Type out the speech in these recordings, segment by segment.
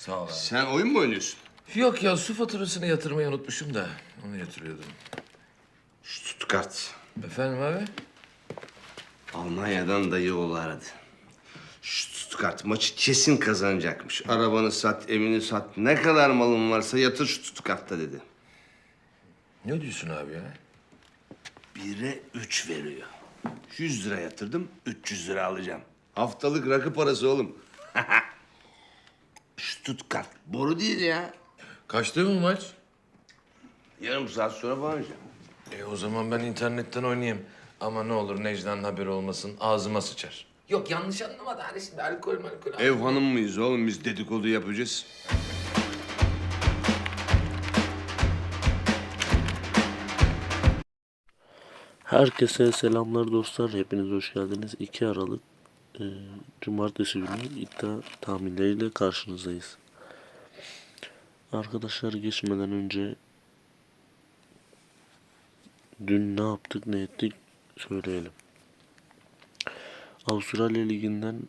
Sağ ol abi. Sen oyun mu oynuyorsun? Yok ya su faturasını yatırmayı unutmuşum da onu yatırıyordum. Stuttgart. Efendim abi? Almanya'dan dayı oğlu aradı. Stuttgart maçı kesin kazanacakmış. Arabanı sat, evini sat. Ne kadar malın varsa yatır Stuttgart'ta dedi. Ne diyorsun abi ya? Bire üç veriyor. 100 lira yatırdım, 300 lira alacağım. Haftalık rakı parası oğlum. Stuttgart. Boru değil ya. Kaçtı mı maç? Yarım saat sonra oynayacağım. E o zaman ben internetten oynayayım. Ama ne olur Necla'nın haberi olmasın ağzıma sıçar. Yok yanlış anlama da hani şimdi alkol malkol. Ev hanım mıyız oğlum biz dedikodu yapacağız. Herkese selamlar dostlar. Hepiniz hoş geldiniz. 2 Aralık e, Cumartesi günü iddia tahminleriyle karşınızdayız. Arkadaşlar geçmeden önce dün ne yaptık ne ettik söyleyelim. Avustralya Ligi'nden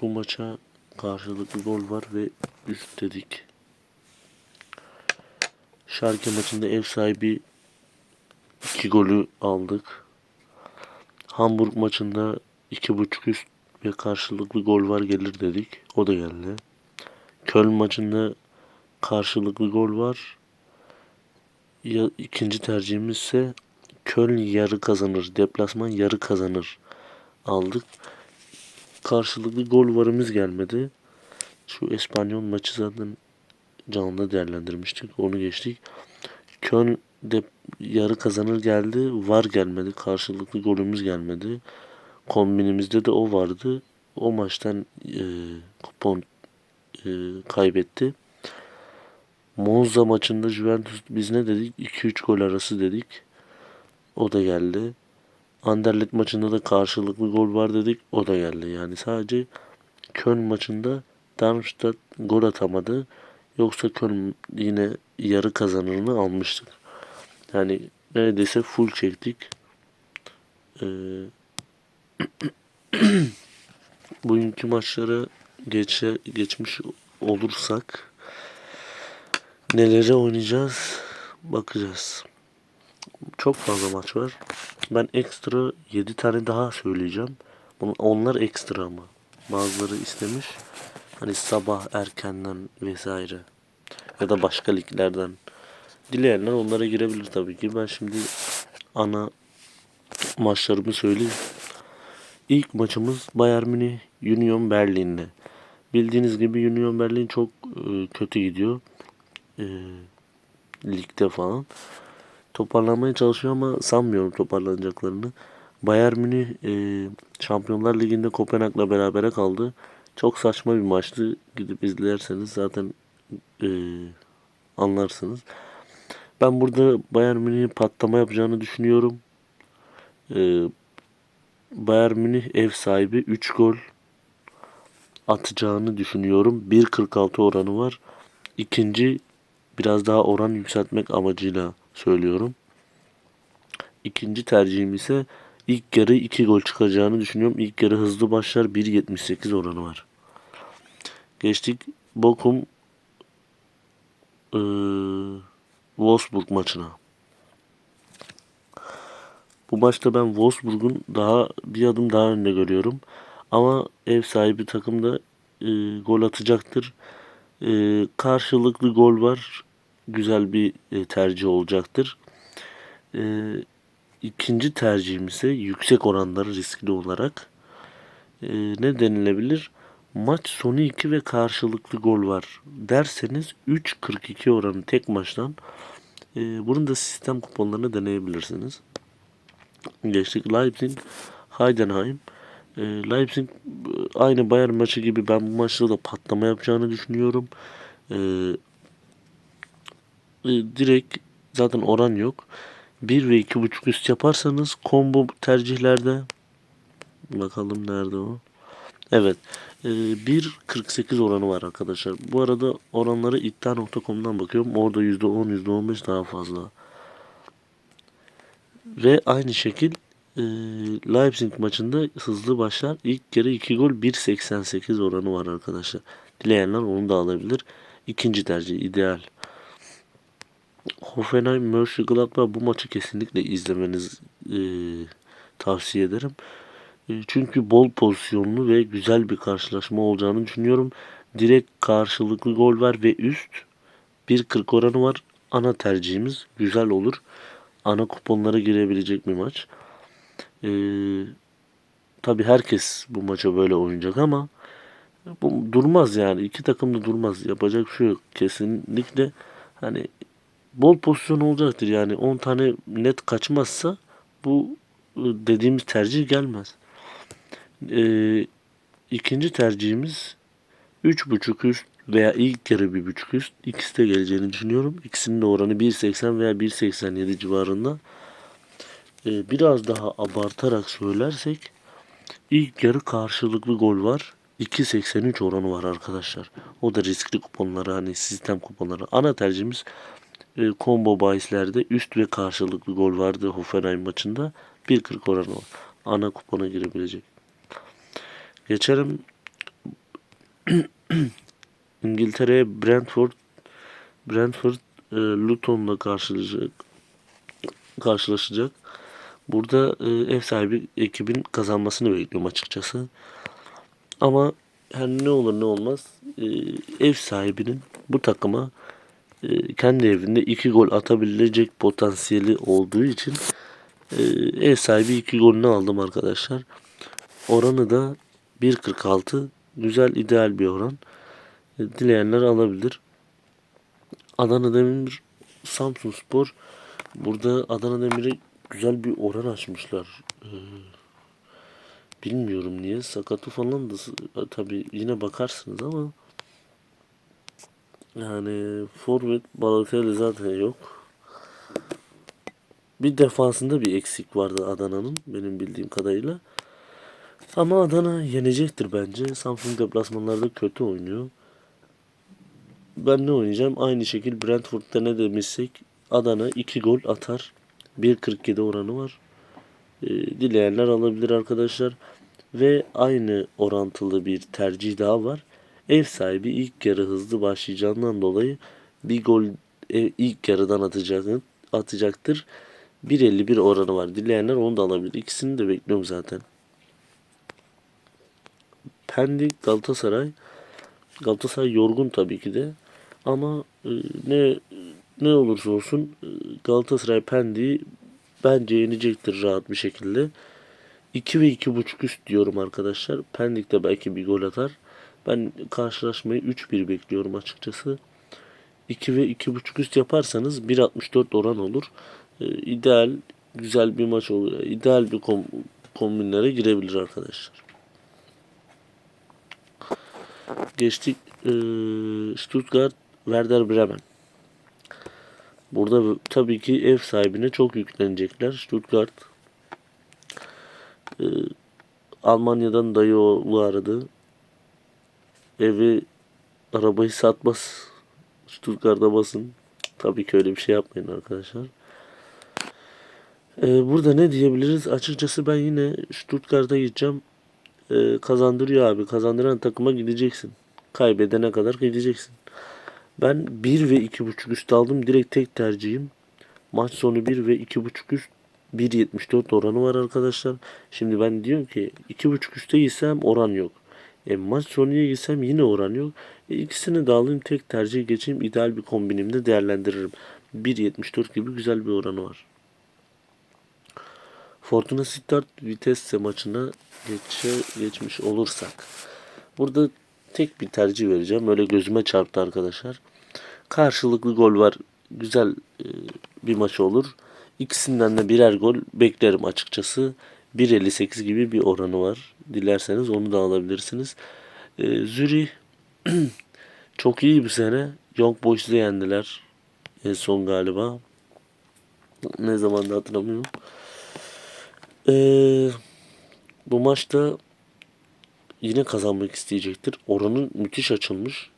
bu maça karşılıklı gol var ve üst dedik. Şarkı maçında ev sahibi iki golü aldık. Hamburg maçında iki buçuk üst ve karşılıklı gol var gelir dedik. O da geldi. Köln maçında karşılıklı gol var. Ya, ikinci tercihimiz ise Köln yarı kazanır. Deplasman yarı kazanır. Aldık. Karşılıklı gol varımız gelmedi. Şu Espanyol maçı zaten canlı değerlendirmiştik. Onu geçtik. Köln de yarı kazanır geldi. Var gelmedi. Karşılıklı golümüz gelmedi. Kombinimizde de o vardı. O maçtan e, kupon e, kaybetti. Monza maçında Juventus biz ne dedik? 2-3 gol arası dedik. O da geldi. Anderlecht maçında da karşılıklı gol var dedik. O da geldi. Yani sadece Köln maçında Darmstadt gol atamadı. Yoksa Köln yine yarı kazanırını almıştık. Yani neredeyse full çektik. Ee, bugünkü maçlara geçe, geçmiş olursak nelere oynayacağız bakacağız. Çok fazla maç var. Ben ekstra 7 tane daha söyleyeceğim. Onlar ekstra ama. Bazıları istemiş. Hani sabah erkenden vesaire. Ya da başka liglerden. Dileyenler onlara girebilir tabii ki. Ben şimdi ana maçlarımı söyleyeyim. İlk maçımız Bayern Münih Union Berlin'le. Bildiğiniz gibi Union Berlin çok e, kötü gidiyor. E, ligde falan. Toparlanmaya çalışıyor ama sanmıyorum toparlanacaklarını. Bayern Münih e, Şampiyonlar Ligi'nde Kopenhag'la berabere kaldı. Çok saçma bir maçtı. Gidip izlerseniz zaten e, anlarsınız. Ben burada Bayern Münih'in patlama yapacağını düşünüyorum. Ee, Bayern Münih ev sahibi 3 gol atacağını düşünüyorum. 1.46 oranı var. İkinci biraz daha oran yükseltmek amacıyla söylüyorum. İkinci tercihim ise ilk yarı 2 gol çıkacağını düşünüyorum. İlk yarı hızlı başlar 1.78 oranı var. Geçtik Bochum eee Wolfsburg maçına. Bu maçta ben Wolfsburg'un daha bir adım daha önde görüyorum. Ama ev sahibi takım da e, gol atacaktır. E, karşılıklı gol var. Güzel bir e, tercih olacaktır. E, ikinci tercihim ise yüksek oranları riskli olarak e, ne denilebilir? Maç sonu 2 ve karşılıklı gol var derseniz 3.42 oranı tek maçtan e, bunun da sistem kuponlarını deneyebilirsiniz. Geçtik Leipzig, Heidenheim. E, Leipzig aynı Bayern maçı gibi ben bu maçta da patlama yapacağını düşünüyorum. E, e, direkt zaten oran yok. 1 ve 2.5 üst yaparsanız combo tercihlerde bakalım nerede o. Evet. E, 1.48 oranı var arkadaşlar. Bu arada oranları iddia.com'dan bakıyorum. Orada %10, %15 daha fazla. Ve aynı şekil e, Leipzig maçında hızlı başlar. İlk kere 2 gol 1.88 oranı var arkadaşlar. Dileyenler onu da alabilir. İkinci tercih ideal. Hoffenheim Mönchengladbach bu maçı kesinlikle izlemeniz e, tavsiye ederim. E, çünkü bol pozisyonlu ve güzel bir karşılaşma olacağını düşünüyorum. Direkt karşılıklı gol var ve üst 1.40 oranı var. Ana tercihimiz güzel olur. Ana kuponlara girebilecek bir maç. E, Tabi herkes bu maça böyle oynayacak ama bu durmaz yani. iki takım da durmaz. Yapacak bir şey yok. Kesinlikle hani bol pozisyon olacaktır. Yani 10 tane net kaçmazsa bu e, dediğimiz tercih gelmez. Ee, ikinci tercihimiz 3.5 üst veya ilk yarı 1.5 üst. İkisi de geleceğini düşünüyorum. İkisinin de oranı 1.80 veya 1.87 civarında. Ee, biraz daha abartarak söylersek ilk yarı karşılıklı gol var. 2.83 oranı var arkadaşlar. O da riskli kuponları hani sistem kuponları. Ana tercihimiz e, combo bahislerde üst ve karşılıklı gol vardı Hoffenheim maçında. 1.40 oranı var. Ana kupona girebilecek. Geçelim İngiltere'ye Brentford Brentford e, Luton'la karşılaşacak. karşılaşacak. Burada e, ev sahibi ekibin kazanmasını bekliyorum açıkçası. Ama her ne olur ne olmaz e, ev sahibinin bu takıma e, kendi evinde iki gol atabilecek potansiyeli olduğu için e, ev sahibi iki golünü aldım arkadaşlar. Oranı da 1.46 güzel ideal bir oran. E, dileyenler alabilir. Adana Demir Samsun Spor burada Adana Demir'e güzel bir oran açmışlar. Ee, bilmiyorum niye. Sakatı falan da tabi yine bakarsınız ama yani forvet Balotelli zaten yok. Bir defansında bir eksik vardı Adana'nın benim bildiğim kadarıyla. Ama Adana yenecektir bence. Samsun deplasmanlarda kötü oynuyor. Ben ne oynayacağım? Aynı şekil Brentford'da ne demişsek Adana 2 gol atar. 1.47 oranı var. E, dileyenler alabilir arkadaşlar. Ve aynı orantılı bir tercih daha var. Ev sahibi ilk yarı hızlı başlayacağından dolayı bir gol e, ilk yarıdan atacak, atacaktır. 1.51 oranı var. Dileyenler onu da alabilir. İkisini de bekliyorum zaten. Pendik Galatasaray. Galatasaray yorgun tabii ki de. Ama e, ne ne olursa olsun e, Galatasaray Pendik'i bence yenecektir rahat bir şekilde. 2 ve 2.5 üst diyorum arkadaşlar. Pendik de belki bir gol atar. Ben karşılaşmayı 3-1 bekliyorum açıkçası. 2 ve 2.5 üst yaparsanız 1.64 oran olur. Ee, ideal güzel bir maç oluyor. İdeal bir kom kombinlere girebilir arkadaşlar. Geçtik ee, Stuttgart Werder Bremen. Burada tabii ki ev sahibine çok yüklenecekler. Stuttgart e, Almanya'dan dayı oğlu aradı. Evi arabayı satmaz. Stuttgart'a basın. Tabii ki öyle bir şey yapmayın arkadaşlar. Ee, burada ne diyebiliriz? Açıkçası ben yine Stuttgart'a gideceğim. Ee, kazandırıyor abi. Kazandıran takıma gideceksin. Kaybedene kadar gideceksin. Ben 1 ve 2.5 üst aldım. Direkt tek tercihim. Maç sonu 1 ve 2.5 üst 1.74 oranı var arkadaşlar. Şimdi ben diyorum ki 2.5 üstte gitsem oran yok. E, maç sonuya gitsem yine oran yok. E, ikisini de alayım tek tercih geçeyim. ideal bir kombinimde değerlendiririm. 1.74 gibi güzel bir oranı var. Fortuna Sittard Vitesse maçına geçe, geçmiş olursak. Burada tek bir tercih vereceğim. Öyle gözüme çarptı arkadaşlar. Karşılıklı gol var. Güzel e, bir maç olur. İkisinden de birer gol beklerim açıkçası. 1.58 gibi bir oranı var. Dilerseniz onu da alabilirsiniz. E, Zürih çok iyi bir sene. Young Boys'u yendiler. En son galiba. Ne zaman da hatırlamıyorum. Ee, bu maçta yine kazanmak isteyecektir. Oranın müthiş açılmış.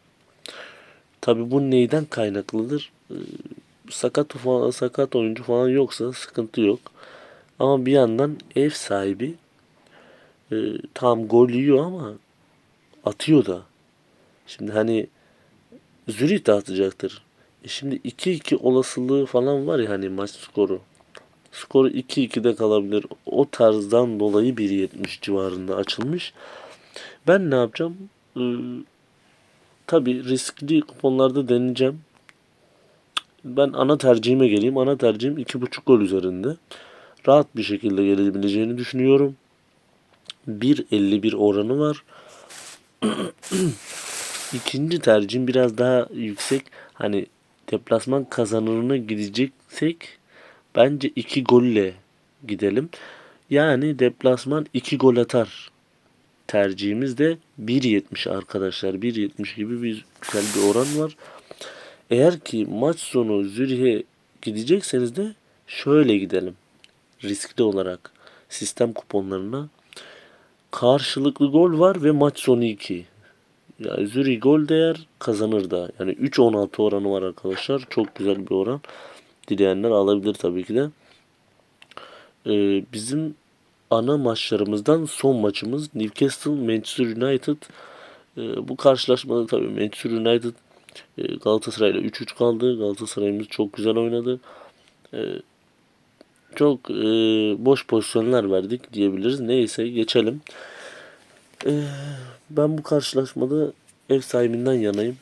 Tabi bu neyden kaynaklıdır? Ee, sakat falan, sakat oyuncu falan yoksa sıkıntı yok. Ama bir yandan ev sahibi e, tam gol yiyor ama atıyor da. Şimdi hani Zürih de atacaktır. E şimdi 2-2 olasılığı falan var ya hani maç skoru. Skoru 2-2'de kalabilir. O tarzdan dolayı 1.70 civarında açılmış. Ben ne yapacağım? Ee, tabii riskli kuponlarda deneyeceğim. Ben ana tercihime geleyim. Ana tercihim 2.5 gol üzerinde. Rahat bir şekilde gelebileceğini düşünüyorum. 1.51 oranı var. İkinci tercihim biraz daha yüksek. Hani deplasman kazanırına gideceksek bence 2 golle gidelim. Yani deplasman 2 gol atar. Tercihimiz de 1.70 arkadaşlar. 1.70 gibi bir güzel bir oran var. Eğer ki maç sonu Zürih'e gidecekseniz de şöyle gidelim. Riskli olarak sistem kuponlarına karşılıklı gol var ve maç sonu 2. Yani Zürih gol değer kazanır da. Yani 3-16 oranı var arkadaşlar. Çok güzel bir oran. Dileyenler alabilir tabii ki de. Ee, bizim ana maçlarımızdan son maçımız Newcastle Manchester United. Ee, bu karşılaşmada tabii Manchester United e, Galatasaray'la 3-3 kaldı. Galatasaray'ımız çok güzel oynadı. Ee, çok e, boş pozisyonlar verdik diyebiliriz. Neyse geçelim. Ee, ben bu karşılaşmada ev sahibinden yanayım.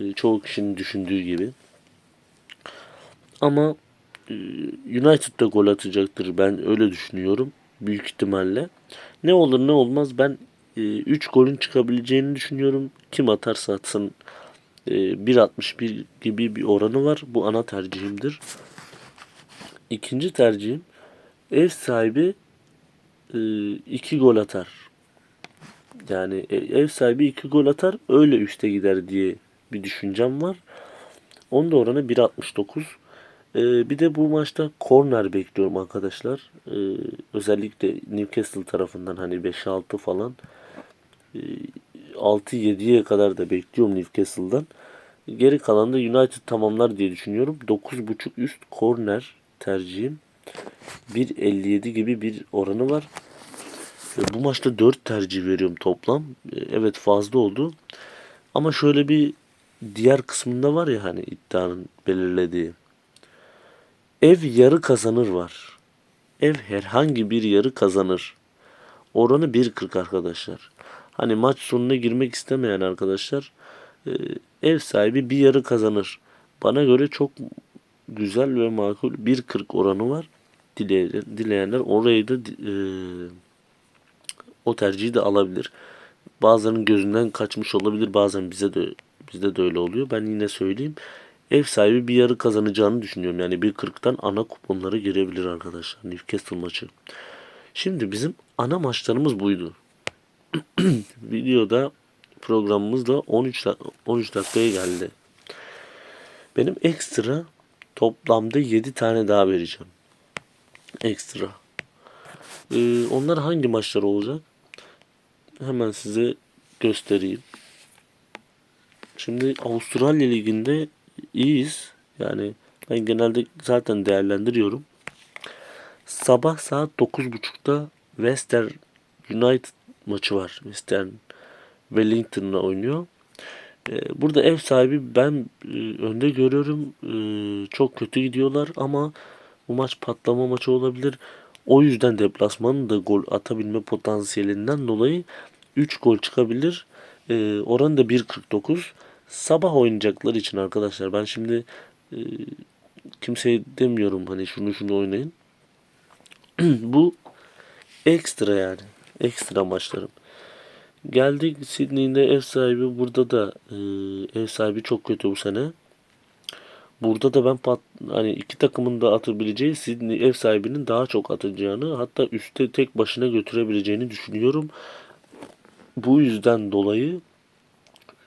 Ee, çoğu kişinin düşündüğü gibi. Ama e, United da gol atacaktır. Ben öyle düşünüyorum. Büyük ihtimalle. Ne olur ne olmaz ben 3 golün çıkabileceğini düşünüyorum. Kim atarsa atsın e, 1.61 gibi bir oranı var. Bu ana tercihimdir. İkinci tercihim ev sahibi 2 gol atar. Yani e- ev sahibi 2 gol atar öyle üste gider diye bir düşüncem var. Onun da oranı 1.69. Ee, bir de bu maçta korner bekliyorum arkadaşlar. Ee, özellikle Newcastle tarafından hani 5-6 falan. Ee, 6-7'ye kadar da bekliyorum Newcastle'dan. Geri kalan da United tamamlar diye düşünüyorum. 9.5 üst korner tercihim. 1.57 gibi bir oranı var. Bu maçta 4 tercih veriyorum toplam. Ee, Evet fazla oldu. Ama şöyle bir diğer kısmında var ya hani iddianın belirlediği. Ev yarı kazanır var. Ev herhangi bir yarı kazanır. Oranı 1.40 arkadaşlar. Hani maç sonuna girmek istemeyen arkadaşlar e, ev sahibi bir yarı kazanır. Bana göre çok güzel ve makul 1.40 oranı var. Dileyen, dileyenler orayı da e, o tercihi de alabilir. Bazılarının gözünden kaçmış olabilir. Bazen bize de bizde de öyle oluyor. Ben yine söyleyeyim. Ev sahibi bir yarı kazanacağını düşünüyorum. Yani 1.40'tan ana kuponları girebilir arkadaşlar. Newcastle maçı. Şimdi bizim ana maçlarımız buydu. Videoda programımız da 13 dak- 13 dakikaya geldi. Benim ekstra toplamda 7 tane daha vereceğim. Ekstra. Ee, onlar hangi maçlar olacak? Hemen size göstereyim. Şimdi Avustralya Ligi'nde iyiyiz. Yani ben genelde zaten değerlendiriyorum. Sabah saat 9.30'da Western United maçı var. Western Wellington'la oynuyor. Ee, Burada ev sahibi ben e, önde görüyorum. Ee, Çok kötü gidiyorlar ama bu maç patlama maçı olabilir. O yüzden deplasmanın da gol atabilme potansiyelinden dolayı 3 gol çıkabilir. Ee, oran da 1.49. Sabah oynayacaklar için arkadaşlar ben şimdi e, kimseye demiyorum hani şunu şunu oynayın. Bu ekstra yani. Ekstra maçlarım. Geldik Sydney'de ev sahibi burada da e, ev sahibi çok kötü bu sene. Burada da ben pat, hani iki takımın da atabileceği Sydney ev sahibinin daha çok atacağını hatta üste tek başına götürebileceğini düşünüyorum. Bu yüzden dolayı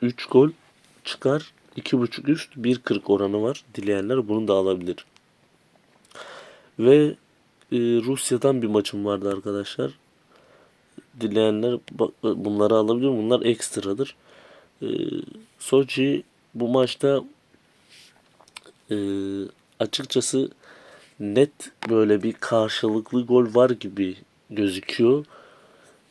3 gol çıkar 2.5 üst 1.40 oranı var. Dileyenler bunu da alabilir. Ve e, Rusya'dan bir maçım vardı arkadaşlar. Dileyenler bunları alabilir. Bunlar ekstradır. E, Sochi bu maçta e, açıkçası net böyle bir karşılıklı gol var gibi gözüküyor.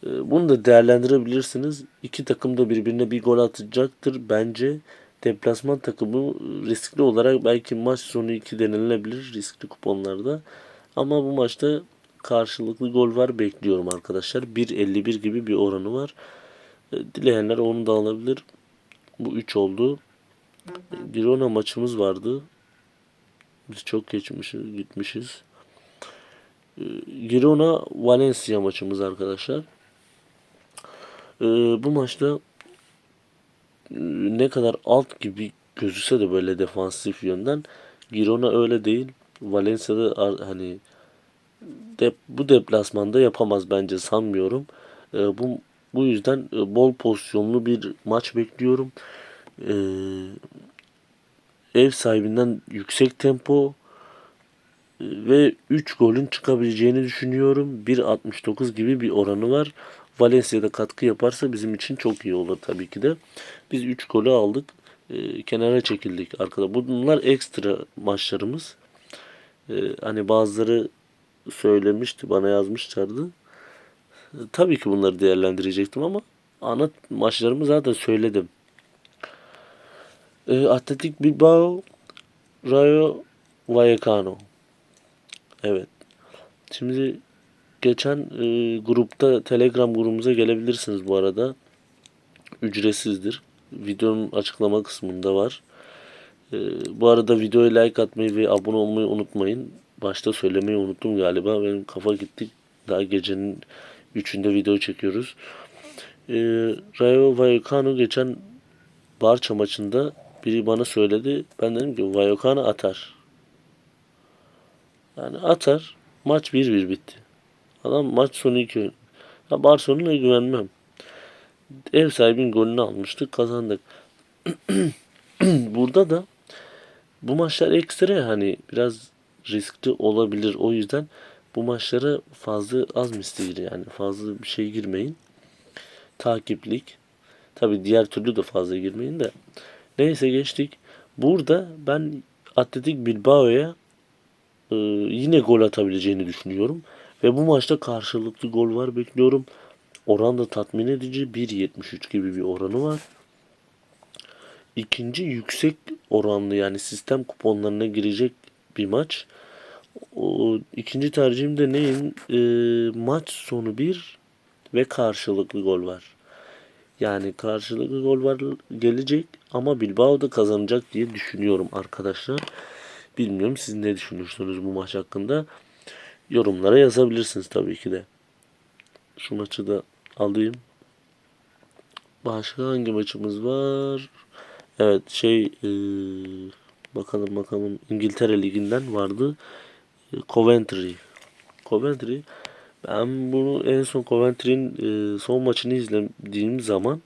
Ee, Bunu da değerlendirebilirsiniz. İki takım da birbirine bir gol atacaktır. Bence deplasman takımı riskli olarak belki maç sonu 2 denilebilir riskli kuponlarda. Ama bu maçta karşılıklı gol var bekliyorum arkadaşlar. 1.51 gibi bir oranı var. Ee, Dileyenler onu da alabilir. Bu 3 oldu. Girona maçımız vardı. Biz çok geçmişiz, gitmişiz. Ee, Girona Valencia maçımız arkadaşlar. Ee, bu maçta e, ne kadar alt gibi gözükse de böyle defansif yönden Girona öyle değil. Valencia'da hani dep bu deplasmanda yapamaz bence sanmıyorum. Ee, bu bu yüzden e, bol pozisyonlu bir maç bekliyorum. Ee, ev sahibinden yüksek tempo e, ve 3 golün çıkabileceğini düşünüyorum. 1.69 gibi bir oranı var. Valencia'da katkı yaparsa bizim için çok iyi olur tabii ki de. Biz 3 golü aldık. E, kenara çekildik arkada. Bunlar ekstra maçlarımız. E, hani bazıları söylemişti, bana yazmışlardı. E, tabii ki bunları değerlendirecektim ama ana maçlarımı zaten söyledim. E, Atletik Bilbao, Rayo Vallecano. Evet. Şimdi geçen e, grupta Telegram grubumuza gelebilirsiniz bu arada. Ücretsizdir. Videonun açıklama kısmında var. E, bu arada videoya like atmayı ve abone olmayı unutmayın. Başta söylemeyi unuttum galiba. Benim kafa gitti. Daha gecenin 3'ünde video çekiyoruz. E, Rayo Vallecano geçen Barça maçında biri bana söyledi. Ben dedim ki Vallecano atar. Yani atar. Maç 1-1 bitti. Adam maç sonu 2 Ya Barcelona'ya güvenmem. Ev sahibinin golünü almıştık. Kazandık. Burada da bu maçlar ekstra hani biraz riskli olabilir. O yüzden bu maçlara fazla az misli yani fazla bir şey girmeyin. Takiplik. Tabi diğer türlü de fazla girmeyin de. Neyse geçtik. Burada ben Atletik Bilbao'ya e, yine gol atabileceğini düşünüyorum. Ve bu maçta karşılıklı gol var bekliyorum. Oran da tatmin edici. 1.73 gibi bir oranı var. İkinci yüksek oranlı yani sistem kuponlarına girecek bir maç. O, ikinci tercihim de neyim? E, maç sonu 1 ve karşılıklı gol var. Yani karşılıklı gol var gelecek ama Bilbao da kazanacak diye düşünüyorum arkadaşlar. Bilmiyorum siz ne düşünüyorsunuz bu maç hakkında. Yorumlara yazabilirsiniz tabii ki de. Şu maçı da alayım. Başka hangi maçımız var? Evet şey eee, bakalım bakalım İngiltere Ligi'nden vardı. E, Coventry. Coventry ben bunu en son Coventry'nin e, son maçını izlediğim zaman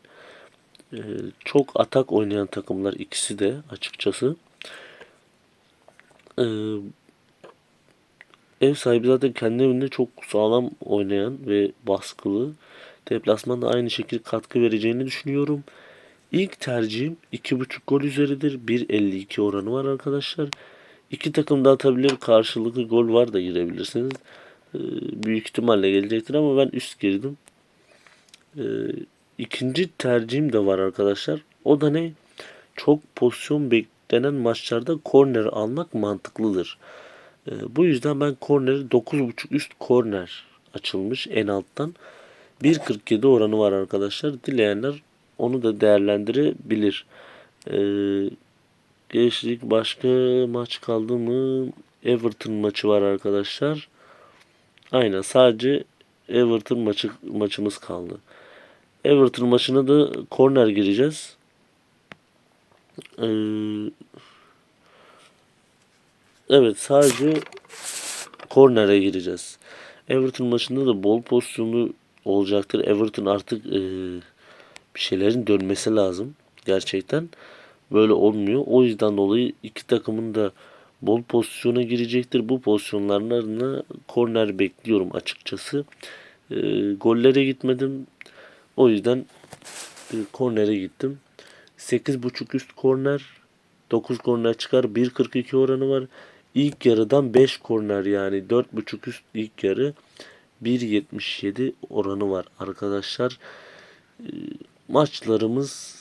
e, çok atak oynayan takımlar ikisi de açıkçası. E, ev sahibi zaten kendi evinde çok sağlam oynayan ve baskılı. Deplasmanda aynı şekilde katkı vereceğini düşünüyorum. İlk tercihim 2.5 gol üzeridir. 1.52 oranı var arkadaşlar. İki takım da atabilir. Karşılıklı gol var da girebilirsiniz. Ee, büyük ihtimalle gelecektir ama ben üst girdim. Ee, ikinci tercihim de var arkadaşlar. O da ne? Çok pozisyon beklenen maçlarda korner almak mantıklıdır. Ee, bu yüzden ben korneri 9.5 üst korner açılmış en alttan. 1.47 oranı var arkadaşlar. Dileyenler onu da değerlendirebilir. Ee, geçtik. Başka maç kaldı mı? Everton maçı var arkadaşlar. Aynen sadece Everton maçı maçımız kaldı. Everton maçına da korner gireceğiz. Ee, evet sadece kornere gireceğiz. Everton maçında da bol pozisyonlu olacaktır. Everton artık e, bir şeylerin dönmesi lazım. Gerçekten böyle olmuyor. O yüzden dolayı iki takımın da bol pozisyona girecektir. Bu pozisyonlarına korner bekliyorum açıkçası. E, gollere gitmedim. O yüzden e, kornere gittim. 8.5 üst korner 9 korner çıkar. 1.42 oranı var. İlk yarıdan 5 korner yani 4.5 üst ilk yarı 1.77 oranı var arkadaşlar. Ee, maçlarımız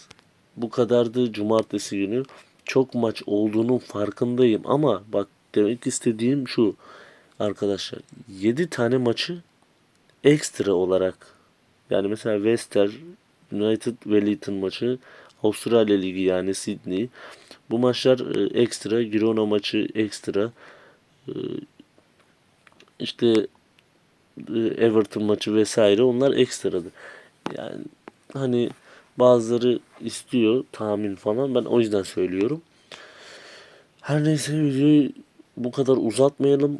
bu kadardı cumartesi günü. Çok maç olduğunun farkındayım ama bak demek istediğim şu arkadaşlar 7 tane maçı ekstra olarak yani mesela Wester United Wellington maçı Avustralya Ligi yani Sydney bu maçlar e, ekstra Girona maçı ekstra e, işte e, Everton maçı vesaire onlar ekstradır. Yani hani bazıları istiyor tahmin falan ben o yüzden söylüyorum. Her neyse videoyu bu kadar uzatmayalım.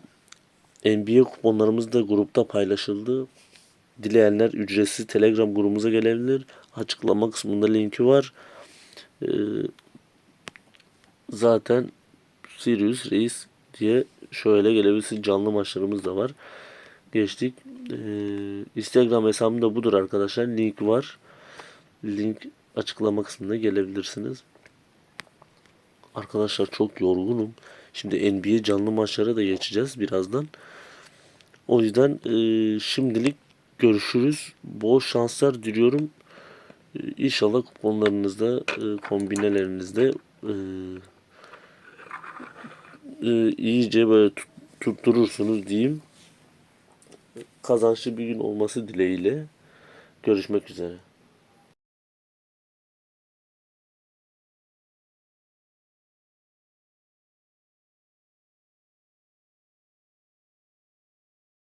NBA kuponlarımız da grupta paylaşıldı. Dileyenler ücretsiz Telegram grubumuza gelebilir. Açıklama kısmında linki var. Ee, zaten Sirius Reis diye şöyle gelebilirsin. Canlı maçlarımız da var. Geçtik. Ee, Instagram hesabım da budur arkadaşlar. Link var. Link açıklama kısmında gelebilirsiniz. Arkadaşlar çok yorgunum. Şimdi NBA canlı maçlara da geçeceğiz birazdan. O yüzden e, şimdilik görüşürüz. Bol şanslar diliyorum. E, İnşallah kuponlarınızda, e, kombinelerinizde e, e, iyice böyle tut- tutturursunuz diyeyim. Kazançlı bir gün olması dileğiyle. Görüşmek üzere.